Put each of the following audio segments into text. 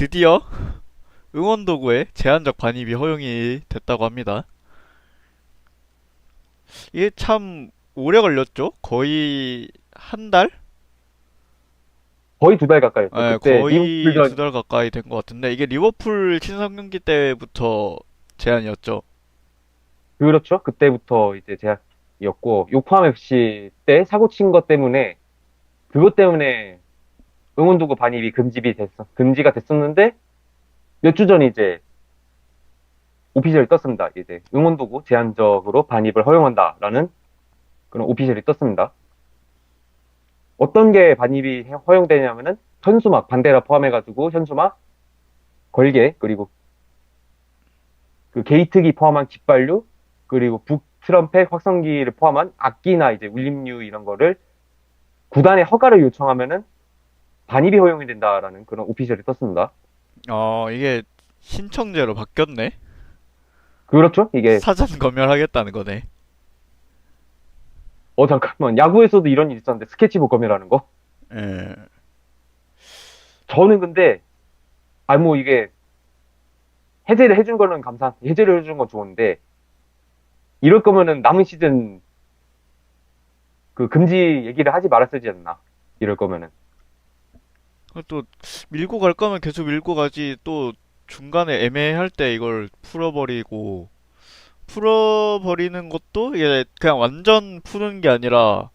드디어 응원 도구에 제한적 반입이 허용이 됐다고 합니다. 이게 참 오래 걸렸죠? 거의 한 달? 거의 두 달 가까이 했어요. 네, 그때 거의 리버풀전 두 달 가까이 된 것 같은데 이게 리버풀 친선 경기 때부터 제한이었죠. 그렇죠. 그때부터 이제 제약이었고 요코하마 FC 때 사고 친 것 때문에 그것 때문에 응원도구 반입이 금지비 됐어 금지가 됐었는데 몇 주 전에 이제 오피셜이 떴습니다. 이제 응원도구 제한적으로 반입을 허용한다라는 그런 오피셜이 떴습니다. 어떤 게 반입이 해- 허용되냐면은 현수막 반대라 포함해가지고 현수막 걸개 그리고 그 게이트기 포함한 깃발류 그리고 북 트럼펫 확성기를 포함한 악기나 이제 울림류 이런 거를 구단에 허가를 요청하면은 반입이 허용이 된다라는 그런 오피셜이 떴습니다. 어, 이게 신청제로 바뀌었네. 그렇죠? 이게 사전 검열하겠다는 거네. 어 잠깐만 야구에서도 이런 일 있었는데 스케치북 검열하는 거. 예. 저는 근데 아 뭐 이게 해제를 해준 거는 감사 해제를 해준 건 좋은데 이럴 거면은 남은 시즌 그 금지 얘기를 하지 말았어야지 않나 이럴 거면은 또 밀고 갈 거면 계속 밀고 가지 또 중간에 애매할 때 이걸 풀어버리고 풀어버리는 것도 이게 그냥 완전 푸는 게 아니라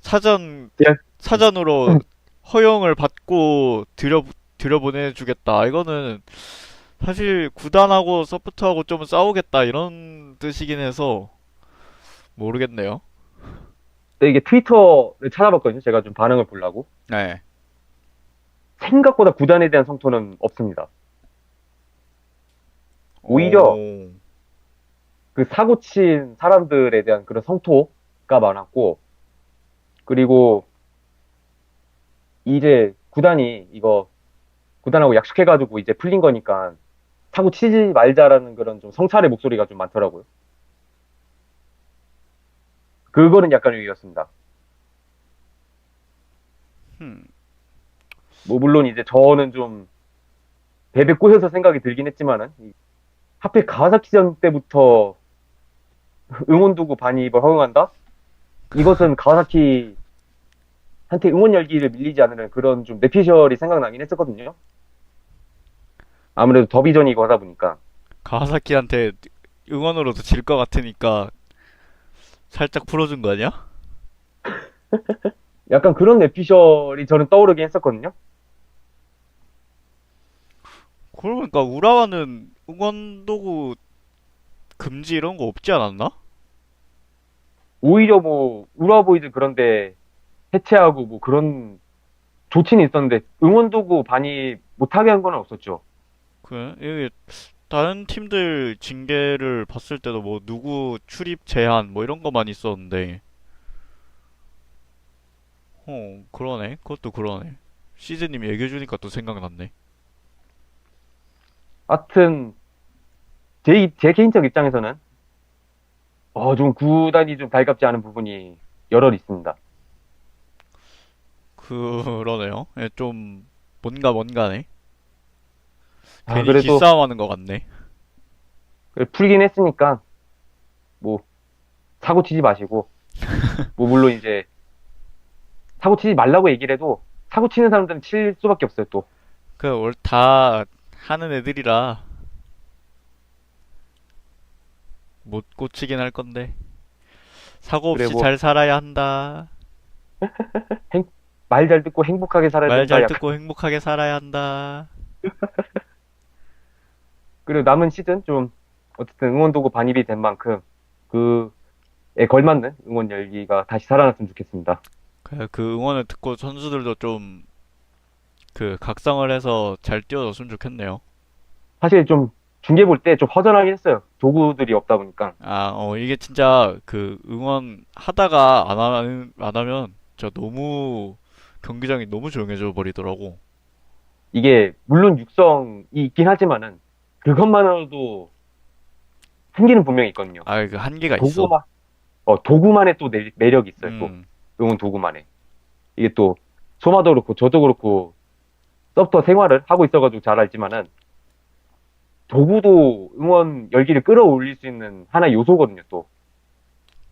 사전 예. 사전으로 허용을 받고 들여 들여 보내주겠다 이거는 사실 구단하고 서포트하고 좀 싸우겠다 이런 뜻이긴 해서 모르겠네요. 근데 이게 트위터를 찾아봤거든요 제가 좀 반응을 보려고 네. 생각보다 구단에 대한 성토는 없습니다 오히려 오. 그 사고 친 사람들에 대한 그런 성토가 많았고, 그리고 이제 구단이 이거 구단하고 약속해가지고 이제 풀린 거니까 사고 치지 말자라는 그런 좀 성찰의 목소리가 좀 많더라고요. 그거는 약간 의외였습니다. 음. 뭐 물론 이제 저는 좀 베베 꼬여서 생각이 들긴 했지만은 이- 하필 가와사키전 때부터 응원 도구 반입을 허용한다? 이것은 가와사키 한테 응원 열기를 밀리지 않으는 그런 좀 내피셜이 생각나긴 했었거든요. 아무래도 더비전이고 하다 보니까 가와사키한테 응원으로도 질 것 같으니까 살짝 풀어준 거 아니야? 약간 그런 내피셜이 저는 떠오르긴 했었거든요. 그러니까 우라와는 응원 도구 금지 이런 거 없지 않았나? 오히려 뭐 우라보이즈 그런데 해체하고 뭐 그런 조치는 있었는데 응원도구 반입 못하게 한 건 없었죠. 그 이게 다른 팀들 징계를 봤을 때도 뭐 누구 출입 제한 뭐 이런 거만 있었는데. 어 그러네. 그것도 그러네. 시즈님이 얘기해주니까 또 생각났네 하여튼 제, 제 개인적 입장에서는 어, 좀 구단이 좀 달갑지 않은 부분이 여럿 있습니다. 그러네요 예, 좀 뭔가 뭔가네 아, 괜히 그래도 기싸움하는 것 같네 그래, 풀긴 했으니까 뭐 사고 치지 마시고 뭐 물론 이제 사고 치지 말라고 얘기를 해도 사고 치는 사람들은 칠 수밖에 없어요 또. 그 올 다 하는 애들이라 못 고치긴 할 건데 사고 없이 그래, 뭐. 잘 살아야 한다 말 잘 듣고 행복하게 살아야 말 된다. 잘 약간. 듣고 행복하게 살아야 한다 그리고 남은 시즌 좀 어쨌든 응원 도구 반입이 된 만큼 그에 걸맞는 응원 열기가 다시 살아났으면 좋겠습니다. 그, 그 응원을 듣고 선수들도 좀 그 각성을 해서 잘 뛰어줬으면 좋겠네요. 사실 좀 중계 볼 때 좀 허전하긴 했어요. 도구들이 없다 보니까. 아, 어, 이게 진짜 그 응원 하다가 안 하면, 안 하면 진짜 너무 경기장이 너무 조용해져 버리더라고. 이게 물론 육성이 있긴 하지만은 그것만으로도 한계는 분명히 있거든요. 아, 그 한계가 있어. 도구만 어 도구만의 또 내- 매력이 있어요. 또 음, 응원 도구만의 이게 또 소마도 그렇고 저도 그렇고 서브터 생활을 하고 있어가지고 잘 알지만은 도구도 응원 열기를 끌어올릴 수 있는 하나의 요소거든요, 또.